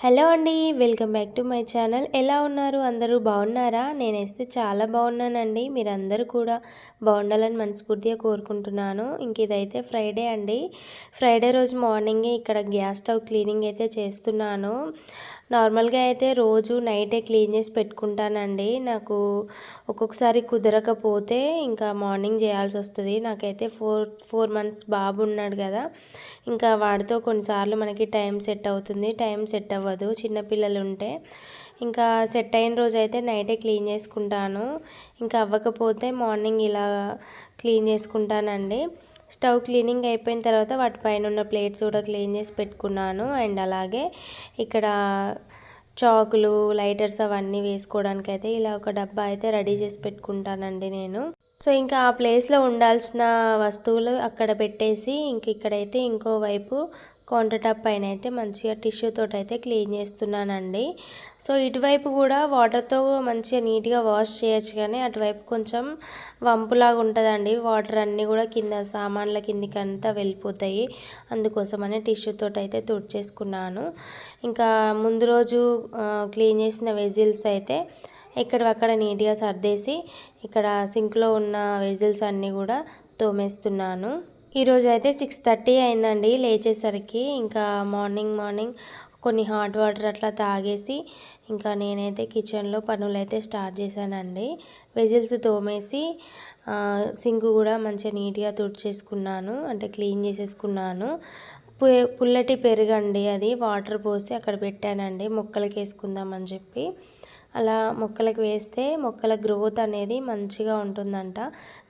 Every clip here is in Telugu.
హలో అండి welcome back to my channel. ఎలా ఉన్నారు? అందరూ బాగున్నారా? నేనైతే చాలా బాగున్నానండి. మీరందరూ కూడా బాగుండాలని మనస్ఫూర్తిగా కోరుకుంటున్నాను. ఇంక ఇదైతే ఫ్రైడే అండి. ఫ్రైడే రోజు మార్నింగే ఇక్కడ గ్యాస్ స్టవ్ క్లీనింగ్ అయితే చేస్తున్నాను. నార్మల్గా అయితే రోజు నైటే క్లీన్ చేసి పెట్టుకుంటానండి. నాకు ఒక్కొక్కసారి కుదరకపోతే ఇంకా మార్నింగ్ చేయాల్సి వస్తుంది. నాకైతే ఫోర్ ఫోర్ మంత్స్ బాబు ఉన్నాడు కదా. ఇంకా వాడితో కొన్నిసార్లు మనకి టైం సెట్ అవుతుంది. టైం సెట్ అవ్వదు. చిన్నపిల్లలు ఉంటే ఇంకా సెట్ అయిన రోజు అయితే నైటే క్లీన్ చేసుకుంటాను. ఇంకా అవ్వకపోతే మార్నింగ్ ఇలా క్లీన్ చేసుకుంటానండి. స్టవ్ క్లీనింగ్ అయిపోయిన తర్వాత వాటిపైన ఉన్న ప్లేట్స్ కూడా క్లీన్ చేసి పెట్టుకున్నాను. అండ్ అలాగే ఇక్కడ చాకులు లైటర్స్ అవన్నీ వేసుకోవడానికి అయితే ఇలా ఒక డబ్బా అయితే రెడీ చేసి పెట్టుకుంటానండి నేను. సో ఇంకా ఆ ప్లేస్లో ఉండాల్సిన వస్తువులు అక్కడ పెట్టేసి ఇంక ఇక్కడైతే ఇంకో వైపు కౌంటర్ టాప్ పైన అయితే మంచిగా టిష్యూ తోటి అయితే క్లీన్ చేస్తున్నానండి. సో ఇటువైపు కూడా వాటర్తో మంచిగా నీట్గా వాష్ చేయొచ్చు కానీ అటువైపు కొంచెం వంపులాగా ఉంటుందండి. వాటర్ అన్నీ కూడా కింద సామాన్ల కిందికి అంతా వెళ్ళిపోతాయి. అందుకోసమని టిష్యూతో అయితే తుడిచేసుకున్నాను. ఇంకా ముందు రోజు క్లీన్ చేసిన వెజిల్స్ అయితే ఎక్కడక్కడ నీట్గా సర్దేసి ఇక్కడ సింక్లో ఉన్న వెజిల్స్ అన్నీ కూడా తోమేస్తున్నాను. ఈరోజు అయితే సిక్స్ థర్టీ అయిందండి లేచేసరికి. ఇంకా మార్నింగ్ మార్నింగ్ కొన్ని హాట్ వాటర్ అట్లా తాగేసి ఇంకా నేనైతే కిచెన్లో పనులు అయితే స్టార్ట్ చేశానండి. వెజిల్స్ తోమేసి సింక్ కూడా మంచిగా నీట్గా తుడిచేసుకున్నాను. అంటే క్లీన్ చేసేసుకున్నాను. పుల్లటి పెరుగండి అది. వాటర్ పోసి అక్కడ పెట్టానండి. మొక్కలకి వేసుకుందామని చెప్పి. అలా మొక్కలకు వేస్తే మొక్కల గ్రోత్ అనేది మంచిగా ఉంటుందంట.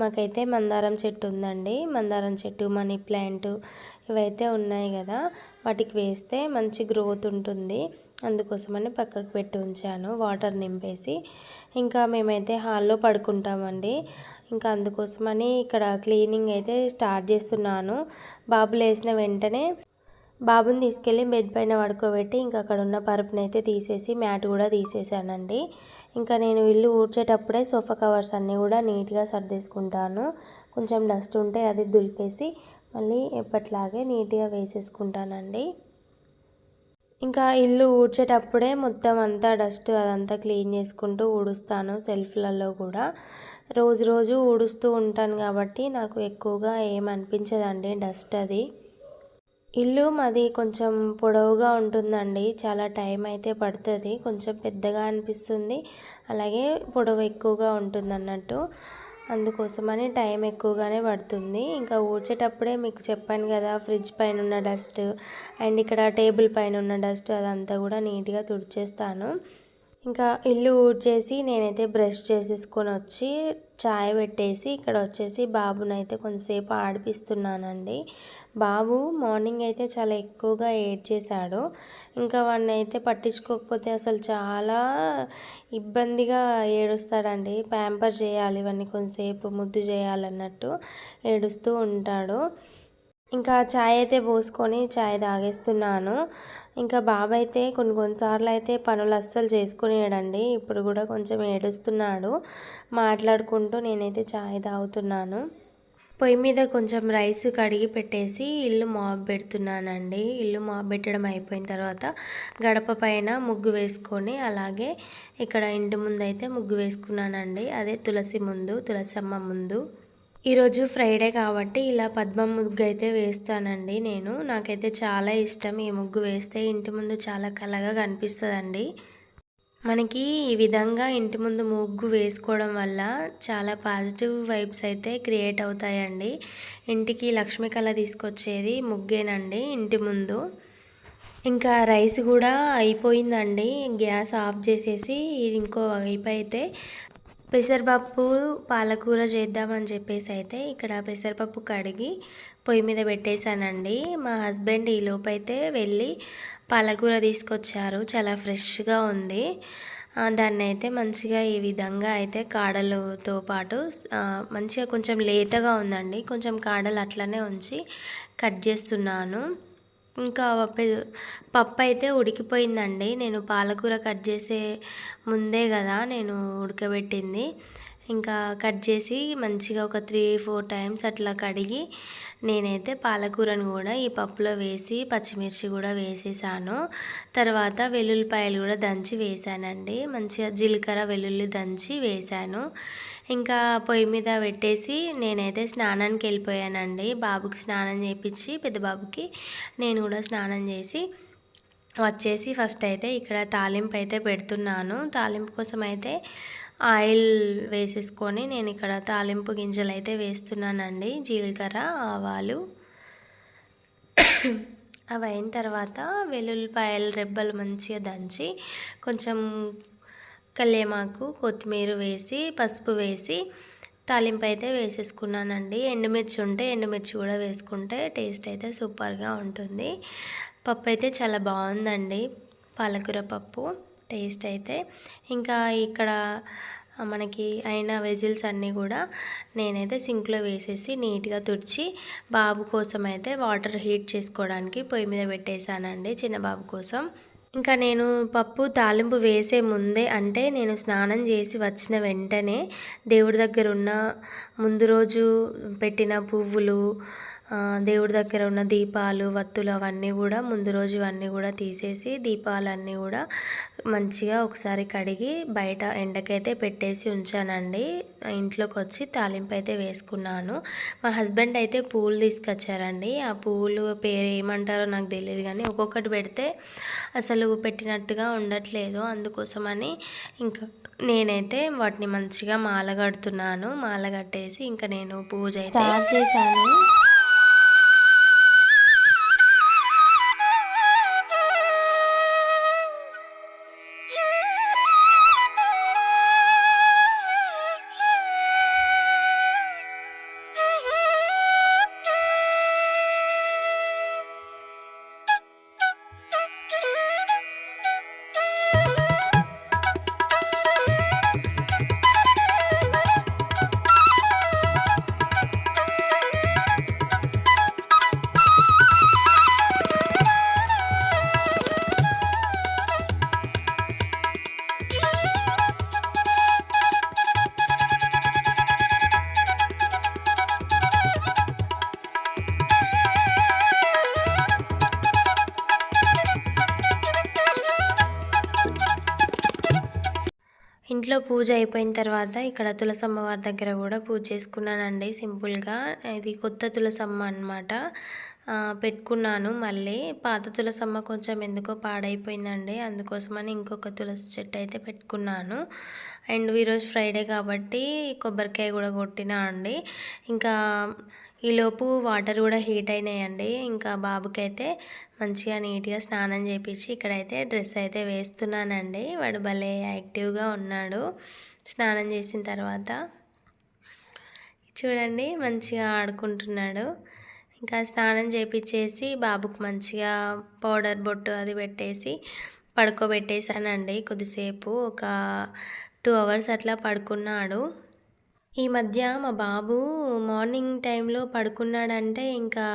మాకైతే మందారం చెట్టు ఉందండి. మందారం చెట్టు మనీ ప్లాంట్ ఇవైతే ఉన్నాయి కదా. వాటికి వేస్తే మంచి గ్రోత్ ఉంటుంది. అందుకోసమని పక్కకు పెట్టి ఉంచాను వాటర్ నింపేసి. ఇంకా మేమైతే హాల్లో పడుకుంటామండి. ఇంకా అందుకోసమని ఇక్కడ క్లీనింగ్ అయితే స్టార్ట్ చేస్తున్నాను. బాబు లేసిన వెంటనే బాబుని తీసుకెళ్ళి బెడ్ పైన పడుకోబెట్టి ఇంకా అక్కడ ఉన్న పరుపుని అయితే తీసేసి మ్యాట్ కూడా తీసేసానండి ఇంకా నేను ఇల్లు ఊడ్చేటప్పుడే సోఫా కవర్స్ అన్నీ కూడా నీట్గా సర్దేసుకుంటాను. కొంచెం డస్ట్ ఉంటే అది దులిపేసి మళ్ళీ ఎప్పట్లాగే నీట్గా వేసేసుకుంటానండి. ఇంకా ఇల్లు ఊడ్చేటప్పుడే మొత్తం అంతా డస్ట్ అదంతా క్లీన్ చేసుకుంటూ ఊడుస్తాను సెల్ఫ్లలో కూడా. రోజు రోజు ఊడుస్తూ ఉంటాను కాబట్టి నాకు ఎక్కువగా ఏమనిపించదండి డస్ట్ అది. ఇల్లు మాది కొంచెం పొడవుగా ఉంటుందండి. చాలా టైం అయితే పడుతుంది. కొంచెం పెద్దగా అనిపిస్తుంది. అలాగే పొడవు ఎక్కువగా ఉంటుంది అన్నట్టు అందుకోసమని టైం ఎక్కువగానే పడుతుంది. ఇంకా ఊడ్చేటప్పుడే మీకు చెప్పాను కదా ఫ్రిడ్జ్ పైన ఉన్న డస్ట్ అండ్ ఇక్కడ టేబుల్ పైన ఉన్న డస్ట్ అదంతా కూడా నీట్గా తుడిచేస్తాను. ఇంకా ఇల్లు ఊడ్చేసి నేనైతే బ్రష్ చేసేసుకొని వచ్చి చాయ్ పెట్టేసి ఇక్కడ వచ్చేసి బాబునైతే కొంతసేపు ఆడిపిస్తున్నానండి. బాబు మార్నింగ్ అయితే చాలా ఎక్కువగా ఏడ్ చేశాడు. ఇంకా వాడిని అయితే పట్టించుకోకపోతే అసలు చాలా ఇబ్బందిగా ఏడుస్తాడండి. ప్యాంపర్ చేయాలి ఇవన్నీ కొంతసేపు ముద్దు చేయాలన్నట్టు ఏడుస్తూ ఉంటాడు. ఇంకా చాయ్ అయితే పోసుకొని చాయ్ తాగేస్తున్నాను. ఇంకా బాబు అయితే కొన్ని కొన్నిసార్లు అయితే పనులు అస్సలు చేసుకునేడండి. ఇప్పుడు కూడా కొంచెం ఏడుస్తున్నాడు. మాట్లాడుకుంటూ నేనైతే చాయ్ తాగుతున్నాను. పొయ్యి మీద కొంచెం రైస్ కడిగి పెట్టేసి ఇల్లు మాబ్ పెడుతున్నానండి. ఇల్లు మాబ్ పెట్టడం అయిపోయిన తర్వాత గడప పైన ముగ్గు వేసుకొని అలాగే ఇక్కడ ఇంటి ముందు అయితే ముగ్గు వేసుకున్నానండి. అదే తులసి ముందు తులసమ్మ ముందు. ఈరోజు ఫ్రైడే కాబట్టి ఇలా పద్మం ముగ్గు అయితే వేస్తానండి నేను. నాకైతే చాలా ఇష్టం ఈ ముగ్గు వేస్తే ఇంటి ముందు చాలా కలగా కనిపిస్తుందండి. మనకి ఈ విధంగా ఇంటి ముందు ముగ్గు వేసుకోవడం వల్ల చాలా పాజిటివ్ వైబ్స్ అయితే క్రియేట్ అవుతాయండి. ఇంటికి లక్ష్మీ కళ తీసుకొచ్చేది ముగ్గేనండి ఇంటి ముందు. ఇంకా రైస్ కూడా అయిపోయిందండి. గ్యాస్ ఆఫ్ చేసేసి ఇంకో వైపు అయితే పెసరపప్పు పాలకూర చేద్దామని చెప్పేసి అయితే ఇక్కడ పెసరపప్పు కడిగి పొయ్యి మీద పెట్టేశానండి. మా హస్బెండ్ ఈ లోపైతే వెళ్ళి పాలకూర తీసుకొచ్చారు. చాలా ఫ్రెష్గా ఉంది. దాన్ని అయితే మంచిగా ఈ విధంగా అయితే కాడలతో పాటు మంచిగా కొంచెం లేతగా ఉందండి. కొంచెం కాడలు అట్లనే ఉంచి కట్ చేస్తున్నాను. ఇంకా పప్పు అయితే ఉడికిపోయిందండి. నేను పాలకూర కట్ చేసే ముందే కదా నేను ఉడకబెట్టింది. ఇంకా కట్ చేసి మంచిగా ఒక త్రీ ఫోర్ టైమ్స్ అట్లా కడిగి నేనైతే పాలకూరను కూడా ఈ పప్పులో వేసి పచ్చిమిర్చి కూడా వేసేసాను. తర్వాత వెల్లుల్లిపాయలు కూడా దంచి వేసానండి. మంచిగా జీలకర్ర వెల్లుల్లి దంచి వేసాను. ఇంకా పొయ్యి మీద పెట్టేసి నేనైతే స్నానానికి వెళ్ళిపోయానండి. బాబుకి స్నానం చేయించి పెద్ద బాబుకి నేను కూడా స్నానం చేసి వచ్చేసి ఫస్ట్ అయితే ఇక్కడ తాలింపు అయితే పెడుతున్నాను. తాలింపు కోసం అయితే ఆయిల్ వేసేసుకొని నేను ఇక్కడ తాలింపు గింజలు అయితే వేస్తున్నానండి. జీలకర్ర ఆవాలు. అవి అయిన తర్వాత వెల్లుల్లిపాయలు రెబ్బలు మంచిగా దంచి కొంచెం కల్లేమాకు కొత్తిమీర వేసి పసుపు వేసి తాలింపు అయితే వేసేసుకున్నానండి. ఎండుమిర్చి ఉంటే ఎండుమిర్చి కూడా వేసుకుంటే టేస్ట్ అయితే సూపర్గా ఉంటుంది. పప్పు అయితే చాలా బాగుందండి. పాలకూర పప్పు. టేస్ట్ అయితే ఇంకా ఇక్కడ మనకి అయిన వెజిల్స్ అన్నీ కూడా నేనైతే సింక్లో వేసేసి నీట్గా తుడిచి బాబు కోసం అయితే వాటర్ హీట్ చేసుకోవడానికి పొయ్యి మీద పెట్టేశానండి చిన్న బాబు కోసం. ఇంకా నేను పప్పు తాలింపు వేసే ముందే అంటే నేను స్నానం చేసి వచ్చిన వెంటనే దేవుడి దగ్గర ఉన్న ముందు రోజు పెట్టిన పువ్వులు దేవుడి దగ్గర ఉన్న దీపాలు వత్తులు అవన్నీ కూడా ముందు రోజు ఇవన్నీ కూడా తీసేసి దీపాలన్నీ కూడా మంచిగా ఒకసారి కడిగి బయట ఎండకైతే పెట్టేసి ఉంచానండి. ఇంట్లోకి వచ్చి తాలింపు అయితే వేసుకున్నాను. మా హస్బెండ్ అయితే పూలు తీసుకొచ్చారండి. ఆ పూలు పేరు ఏమంటారో నాకు తెలియదు కానీ ఒక్కొక్కటి పెడితే అసలు పెట్టినట్టుగా ఉండట్లేదు. అందుకోసమని ఇంకా నేనైతే వాటిని మంచిగా మాల కడుతున్నాను. మాల కట్టేసి ఇంకా నేను పూజ స్టార్ట్ చేశాను. ఇంట్లో పూజ అయిపోయిన తర్వాత ఇక్కడ తులసమ్మ వారి దగ్గర కూడా పూజ చేసుకున్నానండి సింపుల్గా. ఇది కొత్త తులసమ్మ అనమాట పెట్టుకున్నాను మళ్ళీ. పాత తులసమ్మ కొంచెం ఎందుకో పాడైపోయిందండి. అందుకోసమని ఇంకొక తులసి చెట్టు అయితే పెట్టుకున్నాను. అండ్ ఈరోజు ఫ్రైడే కాబట్టి కొబ్బరికాయ కూడా కొట్టినా అండి. ఇంకా ఈలోపు వాటర్ కూడా హీట్ అయినాయండి. ఇంకా బాబుకైతే మంచిగా నీట్గా స్నానం చేపించి ఇక్కడైతే డ్రెస్ అయితే వేస్తున్నానండి. వాడు భలే యాక్టివ్గా ఉన్నాడు. స్నానం చేసిన తర్వాత చూడండి మంచిగా ఆడుకుంటున్నాడు. ఇంకా స్నానం చేపించేసి బాబుకు మంచిగా పౌడర్ బొట్టు అది పెట్టేసి పడుకోబెట్టేశానండి కొద్దిసేపు ఒక టూ అవర్స్ అట్లా పడుకున్నాడు. ఈ మధ్య మా బాబు మార్నింగ్ టైంలో పడుకున్నాడంటే ఇంకా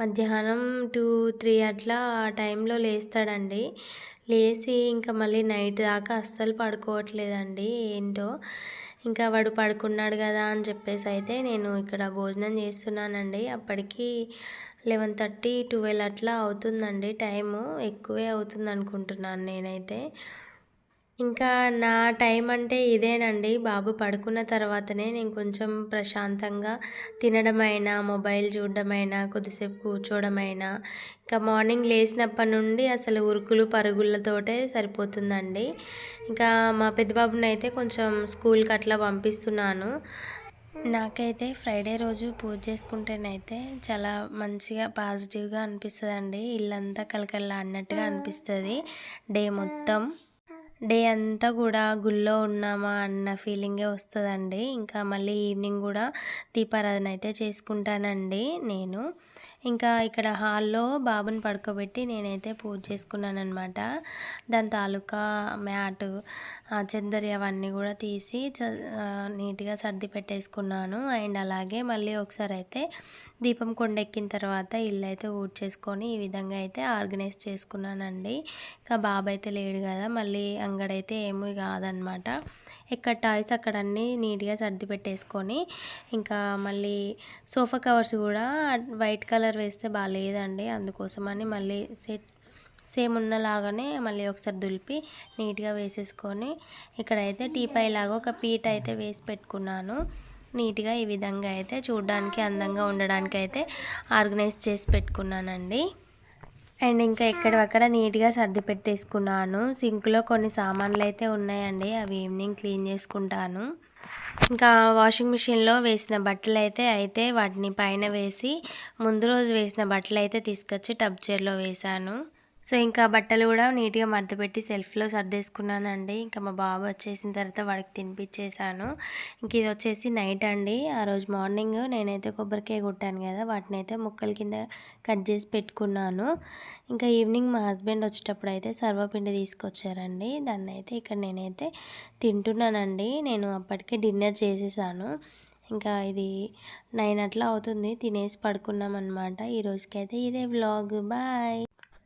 మధ్యాహ్నం టూ త్రీ అట్లా ఆ టైంలో లేస్తాడండి. లేచి ఇంకా మళ్ళీ నైట్ దాకా అస్సలు పడుకోవట్లేదండి. ఏంటో ఇంకా వాడు పడుకున్నాడు కదా అని చెప్పేసి అయితే నేను ఇక్కడ భోజనం చేస్తున్నానండి. అప్పటికి లెవెన్ థర్టీ ట్వెల్వ్ అట్లా అవుతుందండి టైము. ఎక్కువే అవుతుంది అనుకుంటున్నాను నేనైతే. ఇంకా నా టైం అంటే ఇదేనండి. బాబు పడుకున్న తర్వాతనే నేను కొంచెం ప్రశాంతంగా తినడమైనా మొబైల్ చూడడమైనా కొద్దిసేపు కూర్చోవడమైనా ఇంకా మార్నింగ్ లేచినప్పటి నుండి అసలు ఉరుకులు పరుగులతోటే సరిపోతుందండి. ఇంకా మా పెద్దబాబుని అయితే కొంచెం స్కూల్కి అట్లా పంపిస్తున్నాను. నాకైతే ఫ్రైడే రోజు పూజ చేసుకుంటేనైతే చాలా మంచిగా పాజిటివ్గా అనిపిస్తుంది అండి ఇల్లంతా కలకల్లా అన్నట్టుగా అనిపిస్తుంది. డే మొత్తం. డే అంతా కూడా గుళ్ళో ఉన్నామా అన్న ఫీలింగే వస్తుందండి. ఇంకా మళ్ళీ ఈవినింగ్ కూడా దీపారాధన అయితే చేసుకుంటానండి నేను. ఇంకా ఇక్కడ హాల్లో బాబుని పడుకోబెట్టి నేనైతే పూజ చేసుకున్నాను అనమాట దాని తాలూకా మ్యాట్ చందరి అవన్నీ కూడా తీసి నీట్గా సర్ది పెట్టేసుకున్నాను. అండ్ అలాగే మళ్ళీ ఒకసారి అయితే దీపం కొండెక్కిన తర్వాత ఇల్లు అయితే ఊడ్చేసుకొని ఈ విధంగా అయితే ఆర్గనైజ్ చేసుకున్నానండి. ఇంకా బాబు అయితే లేడు కదా మళ్ళీ అంగడైతే ఏమీ కాదనమాట ఇక్కడ టాయ్స్ అక్కడ అన్నీ నీట్గా సర్ది పెట్టేసుకొని ఇంకా మళ్ళీ సోఫా కవర్స్ కూడా వైట్ కలర్ వేస్తే బాగాలేదండి అందుకోసమని మళ్ళీ సెట్ సేమ్ ఉన్నలాగానే మళ్ళీ ఒకసారి దులిపి నీట్గా వేసేసుకొని ఇక్కడైతే టీపై లాగా ఒక పీట అయితే వేసి పెట్టుకున్నాను. నీట్గా ఈ విధంగా అయితే చూడడానికి అందంగా ఉండడానికి అయితే ఆర్గనైజ్ చేసి పెట్టుకున్నానండి. అండ్ ఇంకా ఎక్కడక్కడ నీట్గా సర్ది పెట్టేసుకున్నాను. సింక్లో కొన్ని సామాన్లు అయితే ఉన్నాయండి. అవి ఈవినింగ్ క్లీన్ చేసుకుంటాను. ఇంకా వాషింగ్ మిషన్లో వేసిన బట్టలు అయితే అయితే వాటిని పైన వేసి ముందు రోజు వేసిన బట్టలు అయితే తీసుకొచ్చి టబ్ చైర్లో వేశాను. సో ఇంకా బట్టలు కూడా నీట్గా మద్దపెట్టి సెల్ఫ్లో సెల్ఫ్లో సర్దేసుకున్నానండి. ఇంకా మా బాబు వచ్చేసిన తర్వాత వాడికి తినిపించేసాను ఇంక ఇది వచ్చేసి నైట్ అండి. ఆ రోజు మార్నింగ్ నేనైతే కొబ్బరికాయ కొట్టాను కదా వాటిని అయితే ముక్కల కింద కట్ చేసి పెట్టుకున్నాను. ఇంకా ఈవినింగ్ మా హస్బెండ్ వచ్చేటప్పుడు అయితే సర్వపిండి తీసుకొచ్చారండి. దాన్ని అయితే ఇక్కడ నేనైతే తింటున్నానండి. నేను అప్పటికే డిన్నర్ చేసేసాను. ఇంకా ఇది నైన్ అట్లా అవుతుంది తినేసి పడుకున్నాం అనమాట ఈ రోజుకైతే ఇదే vlog. Bye!